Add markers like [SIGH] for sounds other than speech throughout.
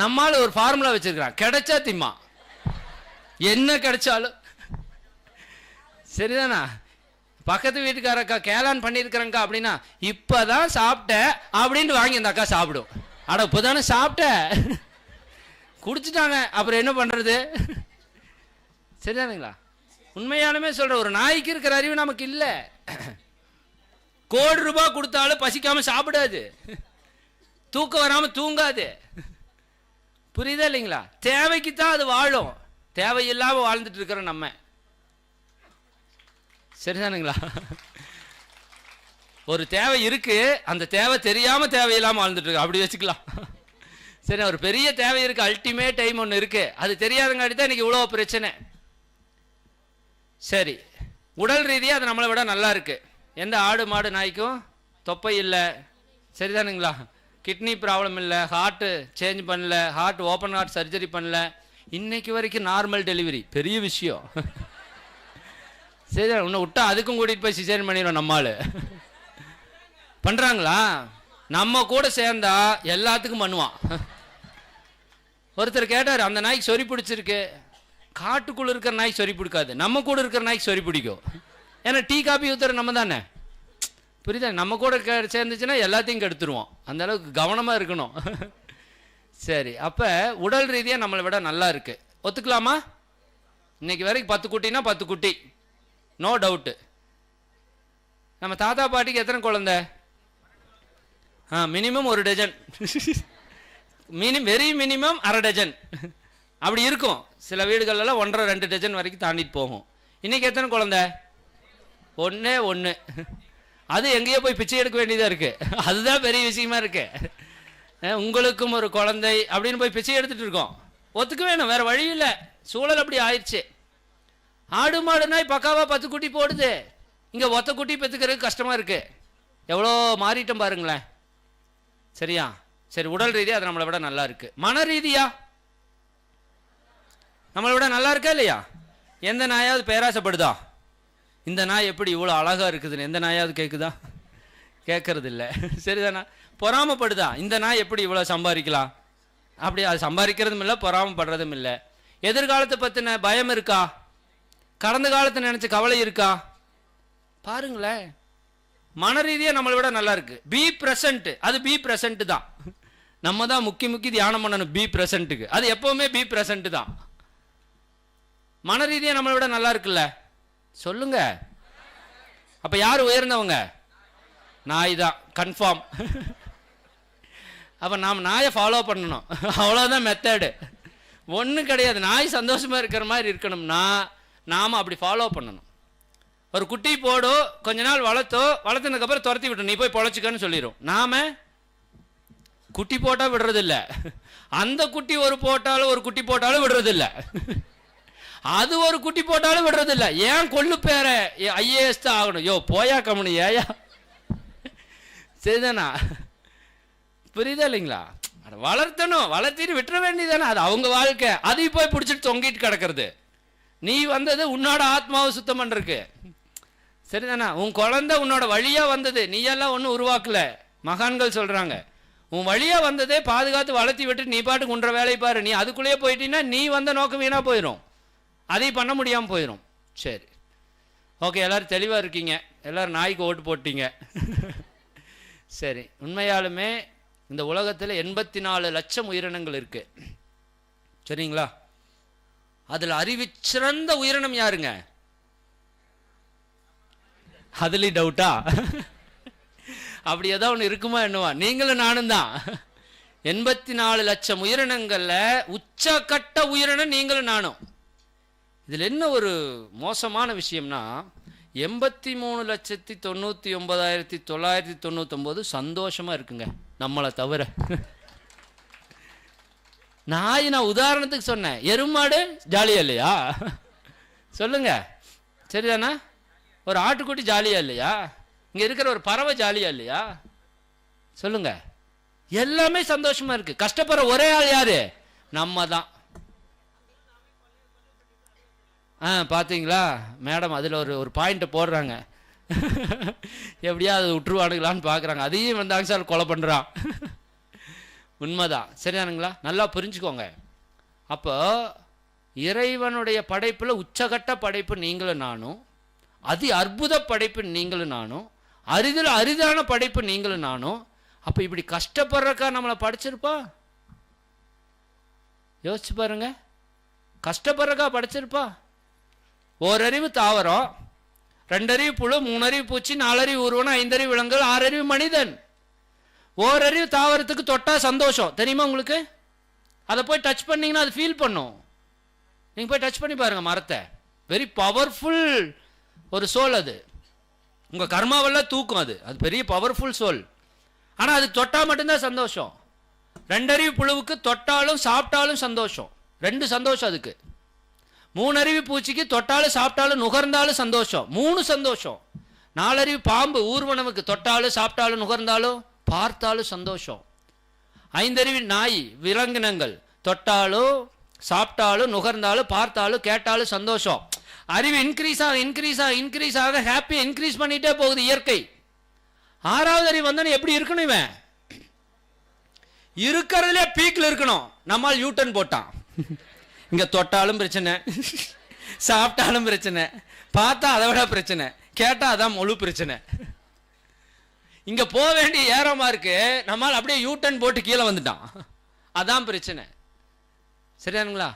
நம்மால ஒரு ஃபார்முலா வச்சிருக்கிறான். கிடைச்சா திம்மா. என்ன கிடைச்சாலும். சரிதானா? பக்கத்து வீட்டுக்காரக்கா கேளான் பண்ணியிருக்கிறேங்க்கா அப்படின்னா இப்பதான் சாப்பிட்டேன் அப்படின்ட்டு வாங்கி அந்த அக்கா சாப்பிடும். அட இப்போதானே சாப்பிட்ட. குடிச்சிட்டாங்க அப்புறம் என்ன பண்ணுறது சரிதானுங்களா? உண்மையாலுமே சொல்கிற ஒரு நாய்க்கு இருக்கிற அறிவு நமக்கு இல்லை. கோடி ரூபாய் கொடுத்தாலும் பசிக்காமல் சாப்பிடாது. தூக்கம் வராமல் தூங்காது. புரியுதா இல்லைங்களா? தேவைக்கு தான் அது வாழும். தேவையில்லாம வாழ்ந்துட்டு இருக்கிறோம் நம்ம. சரிதானுங்களா? ஒரு தேவை இருக்கு அந்த தேவை தெரியாம தேவையில்லாம வாழ்ந்துட்டு இருக்கு. அப்படி வச்சுக்கலாம். சரி ஒரு பெரிய தேவை இருக்கு அல்டிமேட் டைம் ஒன்று இருக்கு. அது தெரியாதங்காட்டி தான் இன்னைக்கு இவ்வளோ பிரச்சனை. சரி உடல் ரீதியாக அது நம்மளை விட நல்லா இருக்கு. எந்த ஆடு மாடு நாய்க்கும் தொப்பை இல்லை. சரிதானுங்களா? கிட்னி ப்ராப்ளம் இல்லை ஹார்ட்டு சேஞ்ச் பண்ணல ஹார்ட் ஓப்பன் ஹார்ட் சர்ஜரி பண்ணல. இன்னைக்கு வரைக்கும் நார்மல் டெலிவரி பெரிய விஷயம். சரி உன்னை விட்டா அதுக்கும் கூட்டிகிட்டு போய் சிசேரியன் பண்ணிடுவோம் நம்மால் பண்ணுறாங்களா நம்ம கூட சேர்ந்தா எல்லாத்துக்கும் பண்ணுவான். ஒருத்தர் கேட்டார் அந்த நாய்க்கு சொறி பிடிச்சிருக்கு. காட்டுக்குள்ளே இருக்கிற நாய்க்கு சொறி பிடிக்காது. நம்ம கூட இருக்கிற நாய்க்கு சொறி பிடிக்கும். ஏன்னா டீ காபி ஊத்துற நம்ம தானே? புரியுதா? நம்ம கூட கே- சேர்ந்துச்சுன்னா எல்லாத்தையும் கெடுத்துருவோம். அந்த அளவுக்கு கவனமாக இருக்கணும். [LAUGHS] சரி அப்போ உடல் ரீதியாக நம்மளை விட நல்லா இருக்கு. ஒத்துக்கலாமா? இன்னைக்கு வரைக்கும் பத்து குட்டினா பத்து குட்டி. நோ டவுட்டு நம்ம தாத்தா பாட்டிக்கு எத்தனை குழந்த? ஆ மினிமம் ஒரு டஜன் மினி வெரி மினிமம் அரை டஜன் அப்படி இருக்கும். சில வீடுகளெல்லாம் ஒன்றரை ரெண்டு டஜன் வரைக்கும் தாண்டிட்டு போகும். இன்னைக்கு எத்தனை குழந்த? ஒன்று ஒன்று அது எங்கேயோ போய் பிச்சை எடுக்க வேண்டியதாக இருக்குது அதுதான் பெரிய விஷயமா இருக்கு. உங்களுக்கும் ஒரு குழந்தை அப்படின்னு போய் பிச்சை எடுத்துட்டு இருக்கோம். ஒத்துக்க வேணும் வேற வழி இல்லை. சூழல் அப்படி ஆயிடுச்சு. ஆடு மாடு நாய் பத்து குட்டி போடுது. இங்கே ஒத்த குட்டி பெற்றுக்கிறதுக்கு கஷ்டமாக இருக்குது எவ்வளோ மாறிட்டோம் பாருங்களேன். சரியா? சரி உடல் ரீதியாக அது நம்மளை விட நல்லா இருக்குது மன ரீதியா? நம்மளை விட நல்லா இருக்கா இல்லையா? எந்த நாயாவது பேராசைப்படுதா? இந்த நாய் எப்படி இவ்வளோ அழகாக இருக்குதுன்னு எந்த நாயாவது கேட்குதா கேட்கறது இல்லை [LAUGHS] சரிதானா? பொறாமப்படுதா? இந்த நாய் எப்படி இவ்வளோ சம்பாதிக்கலாம்? அப்படி அது சம்பாதிக்கிறதும் இல்லை பொறாமப்படுறதும் இல்லை. எதிர்காலத்தை பற்றின பயம் இருக்கா? கடந்த காலத்தை நினச்ச கவலை இருக்கா? பாருங்களேன். மன ரீதியாக நம்மளை விட நல்லா இருக்கு. பி ப்ரெசன்ட் அது பி ப்ரெசன்ட் தான். நம்ம தான் முக்கி முக்கி தியானம் பண்ணணும். பி ப்ரெசன்ட்டுக்கு அது எப்பவுமே பி ப்ரெசன்ட் தான். மன ரீதியாக நம்மளை விட நல்லா இருக்குல்ல? சொல்லுங்க. அப்ப யார் உயர்ந்தவங்க? நாய் தான். கன்ஃபார்ம் அப்ப நாம் நாயை ஃபாலோ பண்ணணும். அவ்வளோதான் மெத்தடு ஒன்றும் கிடையாது. நாய் சந்தோஷமா இருக்கிற மாதிரி இருக்கணும்னா நாம் அப்படி ஃபாலோ பண்ணணும். ஒரு குட்டி போடும் கொஞ்ச நாள் வளர்த்தோ வளர்த்ததுக்கப்புறம் துரத்தி விட்டோம் நீ போய் பொழைச்சிக்கன்னு சொல்லிடும் நாம குட்டி போட்டால் விடுறதில்ல. அந்த குட்டி ஒரு போட்டாலும் ஒரு குட்டி போட்டாலும் விடுறதில்ல. அது ஒரு குட்டி போட்டாலும் விடுறதில்ல. ஏன் கொள்ளு பேர? ஐஏஎஸ் தான் ஆகணும். யோ போயா கம்முனு ஏயா? சரிதானா? புரியுதா இல்லைங்களா? அதை வளர்த்தணும். வளர்த்திட்டு விட்டுற வேண்டியதானே அது அவங்க வாழ்க்கை. அதையும் போய் பிடிச்சிட்டு தொங்கிட்டு கிடக்கிறது. நீ வந்தது உன்னோட ஆத்மாவை சுத்தம் பண்ணுறக்கு சரிதானா? உன் குழந்தை உன்னோட வழியாக வந்தது. நீ எல்லாம் ஒன்றும் உருவாக்கல. மகான்கள் சொல்கிறாங்க உன் வழியாக வந்ததே பாதுகாத்து வளர்த்தி விட்டு நீ பாட்டுக்கு உன்ற வேலையை பாரு. நீ அதுக்குள்ளேயே போயிட்டீங்கன்னா நீ வந்த நோக்கம் வீணாக போயிடும் அதையும் பண்ண முடியாமல் போயிடும் சரி. ஓகே எல்லோரும் தெளிவாக இருக்கீங்க. எல்லோரும் நாய்க்கு ஓட்டு போட்டீங்க. சரி. உண்மையாலுமே இந்த உலகத்தில் எண்பத்தி நாலு லட்சம் உயிரினங்கள் இருக்குது சரிங்களா? அதில் அறிவிச்சிறந்த உயிரினம் யாருங்க? அதுலேயும் டவுட்டா அப்படி ஏதோ ஒன்று இருக்குமா என்னவா? நீங்களும் நானும் தான். எண்பத்தி நாலு லட்சம் உயிரினங்களில் உச்சக்கட்ட உயிரினம் நீங்களும் நானும். இதில் என்ன ஒரு மோசமான விஷயம்னா எண்பத்தி மூணு லட்சத்தி தொண்ணூற்றி ஒன்பதாயிரத்தி தொள்ளாயிரத்தி தொண்ணூத்தொம்போது சந்தோஷமாக இருக்குங்க நம்மளை தவிர. நாய் நான் உதாரணத்துக்கு சொன்னேன் எருமாடு ஜாலியாக இல்லையா? சொல்லுங்க. சரிதானா? ஒரு ஆட்டுக்குட்டி ஜாலியாக இல்லையா? இங்கே இருக்கிற ஒரு பறவை ஜாலியாக இல்லையா? சொல்லுங்க. எல்லாமே சந்தோஷமாக இருக்குது கஷ்டப்படுற ஒரே ஆள் யாரு? நம்ம தான். ஆ பார்த்தீங்களா மேடம் அதில் ஒரு ஒரு பாயிண்ட்டை போடுறாங்க. எப்படியா அது விட்டுருவானுங்களான்னு பார்க்குறாங்க அதையும் வந்து சார் கொலை பண்ணுறான் உண்மைதான். சரியானுங்களா நல்லா புரிஞ்சுக்கோங்க. அப்போ இறைவனுடைய படைப்பில் உச்சகட்ட படைப்பு நீங்களும் நானும் அதி அற்புத படைப்பு நீங்களும் நானும் அரிதில் அரிதான படைப்பு நீங்களும் நானும் அப்போ இப்படி கஷ்டப்படுறக்கா நம்மளை படிச்சிருப்பா? யோசிச்சு பாருங்க. கஷ்டப்படுறக்கா படிச்சிருப்பா? ஓரறிவு தாவரம் ரெண்டறிவு புழு மூணறிவு பூச்சி நாலறிவு உருவனம் ஐந்தறிவு விலங்குகள் ஆறறிவு மனிதன். ஓரறிவு தாவரத்துக்கு தொட்டால் சந்தோஷம். தெரியுமா உங்களுக்கு? அதை போய் டச் பண்ணீங்கன்னா அது ஃபீல் பண்ணும். நீங்கள் போய் டச் பண்ணி பாருங்கள் மரத்தை. வெரி பவர்ஃபுல் ஒரு சோல் அது. உங்கள் கர்மாவெல்லாம் தூக்கும் அது. அது பெரிய பவர்ஃபுல் சோல். ஆனால் அது தொட்டால் மட்டும்தான் சந்தோஷம். ரெண்டறிவு புழுவுக்கு தொட்டாலும் சாப்பிட்டாலும் சந்தோஷம். ரெண்டு சந்தோஷம் அதுக்கு. மூணறிவு பூச்சிக்கு தொட்டாலும் சாப்பிட்டாலும் நுகர்ந்தாலும் சந்தோஷம். மூணு சந்தோஷம். நாலறிவு பாம்பு ஊர்வனவுக்கு தொட்டாலும் சாப்பிட்டாலும் நுகர்ந்தாலும் பார்த்தாலும் சந்தோஷம். ஐந்தறிவு நாய் விலங்கினங்கள் தொட்டாலும் சாப்பிட்டாலும் நுகர்ந்தாலும் பார்த்தாலும் கேட்டாலும் சந்தோஷம். அறிவு இன்க்ரீஸ் ஆக இன்க்ரீஸ் ஆக இன்க்ரீஸ் ஆக ஹாப்பி இன்க்ரீஸ் பண்ணிட்டே போகுது இயற்கை. ஆறாவது அறிவு வந்தோன்னு எப்படி இருக்கணும் இவன்? இருக்கிறதுலே பீக்கில் இருக்கணும். நம்மால் யூட்டன் போட்டான். இங்கே தொட்டாலும் பிரச்சனை. சாப்பிட்டாலும் பிரச்சனை. பார்த்தா அதை விட பிரச்சனை. கேட்டால் அதான் முழு பிரச்சனை. இங்கே போக வேண்டிய ஏறமா இருக்கு. நம்மால் அப்படியே யூட்டன் போட்டு கீழே வந்துட்டான். அதான் பிரச்சனை. சரியானுங்களா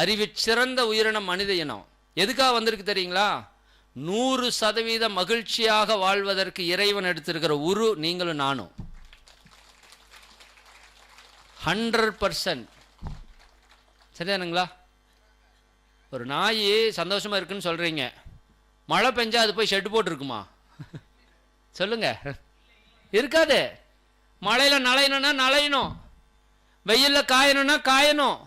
அறிவு சிறந்த உயிரினம் மனித இனம். எதுக்காக வந்திருக்கு தெரியுங்களா? நூறு சதவீத மகிழ்ச்சியாக வாழ்வதற்கு இறைவன் எடுத்திருக்கிற உரு நீங்களும் நானும். ஹண்ட்ரட் பர்சன்ட் சரிதானுங்களா? ஒரு நாய் சந்தோஷமாக இருக்குன்னு சொல்கிறீங்க மழை பெஞ்சால் அது போய் ஷெட்டு போட்டிருக்குமா? சொல்லுங்க. இருக்காது. மழையில் நலையணும்னா நலையணும் வெயிலில் காயணும்னா காயணும்.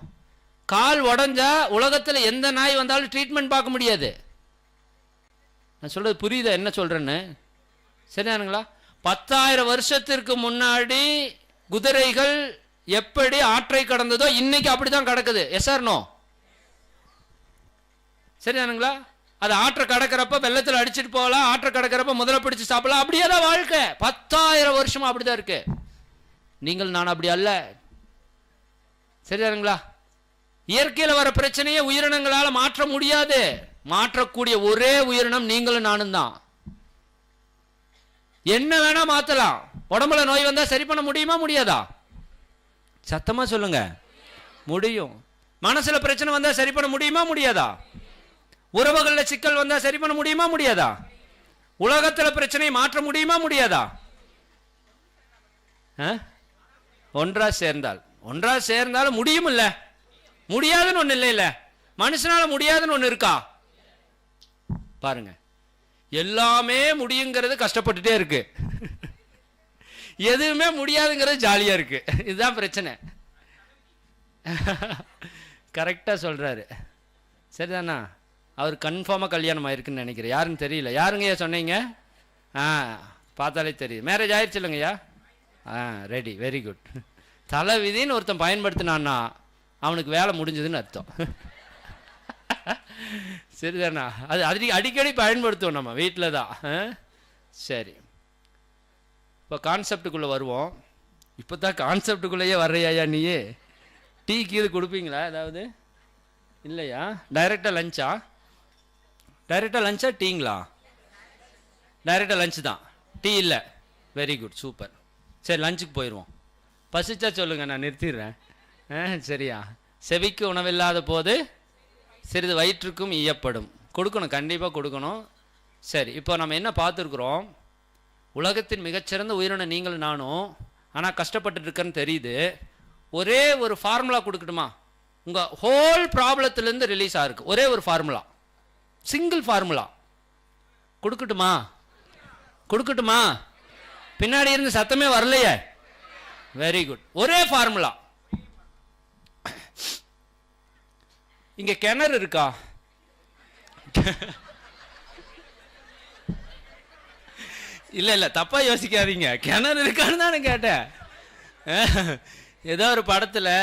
கால் உடஞ்சா உலகத்தில் எந்த நாய் வந்தாலும் ட்ரீட்மெண்ட் பார்க்க முடியாது. நான் சொல்கிறது புரியுதா? என்ன சொல்கிறேன்னு சரிதானுங்களா? பத்தாயிரம் வருஷத்திற்கு முன்னாடி குதிரைகள் எப்படி ஆற்றை கடந்ததோ இன்னைக்கு அப்படிதான் கடக்குது. எஸ் ஆர் நோ சரிதானுங்களா? அது ஆற்றை கடக்கிறப்ப வெள்ளத்தில் அடிச்சிட்டு போகலாம் ஆற்றை கடக்கிறப்ப முதல்ல பிடிச்சு சாப்பிடலாம். அப்படியே தான் வாழ்க்கை. பத்தாயிரம் வருஷமா அப்படிதான் இருக்கு. நீங்கள் நான் அப்படி அல்ல. சரிதானுங்களா? இயற்கையில் வர பிரச்சனையை உயிரினங்களால் மாற்ற முடியாது. மாற்றக்கூடிய ஒரே உயிரினம் நீங்களும் நானும் தான். என்ன வேணா மாத்தலாம். உடம்புல நோய் வந்தா சரி பண்ண முடியுமா முடியாதா? சத்தமாக சொல்லுங்க. முடியும். மனசில் பிரச்சனை வந்தால் சரி பண்ண முடியுமா முடியாதா? உறவுகளில் சிக்கல் வந்தால் சரி பண்ண முடியுமா முடியாதா? உலகத்தில் பிரச்சனையை மாற்ற முடியுமா முடியாதா? ஆ? ஒன்றா சேர்ந்தால். ஒன்றா சேர்ந்தாலும் முடியும் இல்லை. முடியாதுன்னு ஒன்று இல்லை இல்லை மனுஷனால முடியாதுன்னு ஒன்று இருக்கா? பாருங்க. எல்லாமே முடியுங்கிறது கஷ்டப்பட்டுட்டே இருக்கு. எதுவுமே முடியாதுங்கிறது ஜாலியாக இருக்கு. இதுதான் பிரச்சனை. கரெக்டாக சொல்கிறாரு சரிதானா? அவர் கன்ஃபார்மாக கல்யாணம் ஆயிருக்குன்னு நினைக்கிறேன். யாருன்னு தெரியல. யாருங்கய்யா சொன்னீங்க? ஆ பார்த்தாலே தெரியும். மேரேஜ் ஆயிடுச்சு இல்லைங்கய்யா? ஆ ரெடி வெரி குட் தலை விதின்னு ஒருத்தன் பயன்படுத்தினான்னா அவனுக்கு வேலை முடிஞ்சதுன்னு அர்த்தம். சரிதானா? அது அடி அடிக்கடி பயன்படுத்துவோம் நம்ம வீட்டில் தான். ஆ? சரி. இப்போ கான்செப்டுக்குள்ளே வருவோம். இப்போ தான் கான்செப்டுக்குள்ளேயே வர்றையா நீயே? டீ கீது கொடுப்பீங்களா ஏதாவது? இல்லையா? டைரெக்டாக லஞ்சா டைரெக்டாக லஞ்சா டீங்களா? டைரெக்டாக லஞ்சு தான். டீ இல்லை. வெரி குட் சூப்பர் சரி லஞ்சுக்கு போயிடுவோம் பசிச்சா சொல்லுங்கள் நான் நிறுத்திடுறேன். ஆ சரியா? செவிக்கு உணவில்லாத போது சிறிது வயிற்றுக்கும் ஈயப்படும். கொடுக்கணும் கண்டிப்பாக கொடுக்கணும். சரி இப்போ நம்ம என்ன பார்த்துருக்குறோம்? உலகத்தின் மிகச்சிறந்த உயிரினை நீங்களும் நானும் ஆனால் கஷ்டப்பட்டு இருக்கேன்னு தெரியுது. ஒரே ஒரு ஃபார்முலா கொடுக்கட்டுமா? உங்கள் ஹோல் ப்ராப்ளத்துலேருந்து ரிலீஸ் ஆகிருக்கு ஒரே ஒரு ஃபார்முலா சிங்கிள் ஃபார்முலா கொடுக்கட்டுமா? கொடுக்கட்டுமா? பின்னாடி இருந்து சத்தமே வரலையே. வெரி குட் ஒரே ஃபார்முலா இங்கே கிணறு இருக்கா? இல்லை இல்லை தப்பாக யோசிக்காதீங்க. கிணறு இருக்கான்னு தானே கேட்டேன். ஏதோ ஒரு படத்தில்